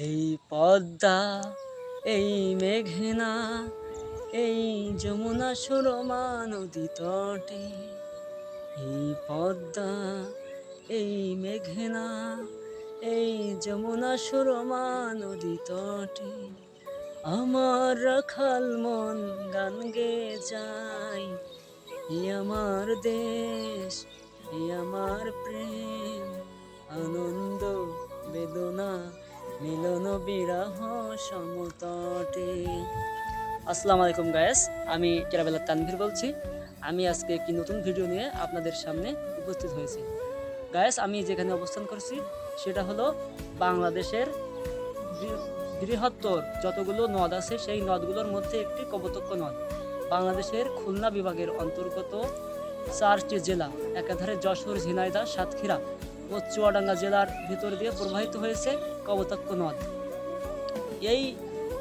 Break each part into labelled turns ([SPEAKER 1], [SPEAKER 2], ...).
[SPEAKER 1] এই পদ্মা, এই মেঘনা, এই যমুনা সুরমা নদী তটে এই পদ্মা, এই মেঘনা, এই যমুনা সুরমা নদী তটে আমার রাখাল মন গান গে যায় আমার দেশ আমার প্রেম। বিরাহ সমতটে। আসসালামু আলাইকুম গায়েস আমি ট্রাভেলার তানভীর বলছি। আমি আজকে একটি নতুন ভিডিও নিয়ে আপনাদের সামনে উপস্থিত হয়েছি। গায়েস আমি যেখানে অবস্থান করছি, সেটা হলো বাংলাদেশের বৃহত্তর যতগুলো নদ আছে, সেই নদগুলোর মধ্যে একটি কবতক্ষ নদ। বাংলাদেশের খুলনা বিভাগের অন্তর্গত চারটি জেলা, একাধারে যশোর ঝিনাইদা সাতক্ষীরা ও চুয়াডাঙ্গা জেলার ভিতর দিয়ে প্রবাহিত হয়েছে কবতক্ষ নদ। এই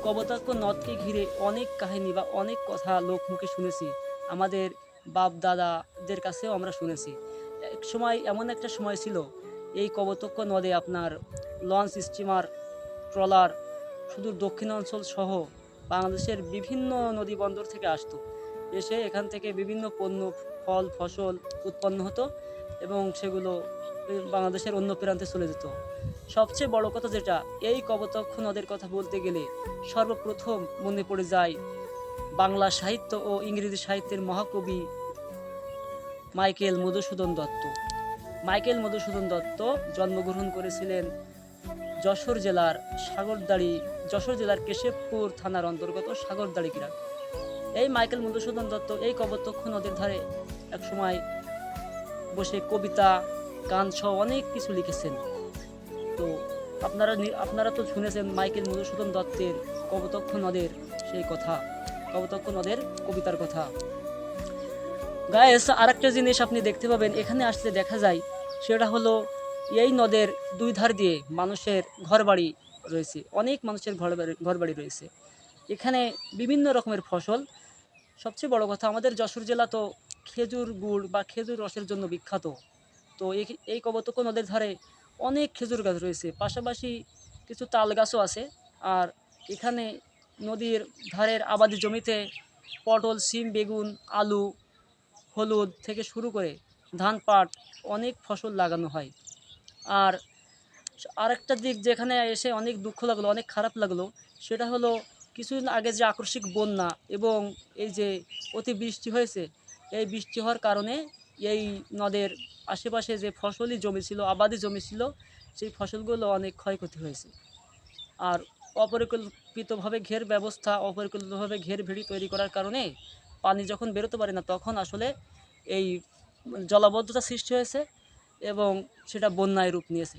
[SPEAKER 1] কবতক্ষ নদকে ঘিরে অনেক কাহিনী বা অনেক কথা লোক মুখে শুনেছি। আমাদের বাপ দাদাদের কাছেও আমরা শুনেছি। এক সময় এমন একটা সময় ছিল, এই কবতক্ষ নদে আপনার লঞ্চ স্টিমার, ট্রলার, সুদূর দক্ষিণাঞ্চল সহ বাংলাদেশের বিভিন্ন নদী বন্দর থেকে আসতো। এসে এখান থেকে বিভিন্ন পণ্য, ফল, ফসল উৎপন্ন হতো এবং সেগুলো বাংলাদেশের অন্য প্রান্তে চলে যেত। সবচেয়ে বড় কথা যেটা, এই কবতক্ষ নদের কথা বলতে গেলে সর্বপ্রথম মনে পড়ে যায় বাংলা সাহিত্য ও ইংরেজি সাহিত্যের মহাকবি মাইকেল মধুসূদন দত্ত। মাইকেল মধুসূদন দত্ত জন্মগ্রহণ করেছিলেন যশোর জেলার সাগরদাড়ি, যশোর জেলার কেশবপুর থানার অন্তর্গত সাগরদাড়ি গ্রাম। এই মাইকেল মধুসূদন দত্ত এই কবতক্ষ নদীর ধারে একসময় বসে কবিতা, গান সহ অনেক কিছু লিখেছেন। তো আপনারা আপনারা তো শুনেছেন মাইকেল মধুসূদন দত্তের কবতক্ষ নদের সেই কথা, কবতক্ষ নদের কবিতার কথা। গায়েস, আরেকটা জিনিস আপনি দেখতে পাবেন, এখানে আসলে দেখা যায়, সেটা হলো এই নদের দুই ধার দিয়ে মানুষের ঘরবাড়ি রয়েছে, অনেক মানুষের ঘর বাড়ি ঘরবাড়ি রয়েছে। এখানে বিভিন্ন রকমের ফসল। সবচেয়ে বড় কথা, আমাদের যশোর জেলা তো খেজুর গুড় বা খেজুর রসের জন্য বিখ্যাত। তো এই কবতক্ষ নদের ধারে অনেক খেজুর গাছ রয়েছে। পাশাপাশি কিছু তাল গাছও আছে। আর এখানে নদীর ধারের আবাদি জমিতে পটল সিম বেগুন, আলু, হলুদ থেকে শুরু করে ধান পাট অনেক ফসল লাগানো হয়। আর আরেকটা দিক যেখানে এসে অনেক দুঃখ লাগল, অনেক খারাপ লাগল, সেটা হলো কিছুদিন আগে যে আকস্মিক বন্যা এবং এই যে অতিবৃষ্টি হয়েছে, এই বৃষ্টি হওয়ার কারণে এই নদের আশেপাশে যে ফসলি জমি ছিল, আবাদি জমি ছিল, সেই ফসলগুলো অনেক ক্ষয়ক্ষতি হয়েছে। আর অপরিকল্পিতভাবে ঘের ব্যবস্থা, অপরিকল্পিতভাবে ঘের ভেড়ি তৈরি করার কারণে পানি যখন বেরোতে পারে না, তখন আসলে এই জলাবদ্ধতা সৃষ্টি হয়েছে এবং সেটা বন্যায় রূপ নিয়েছে।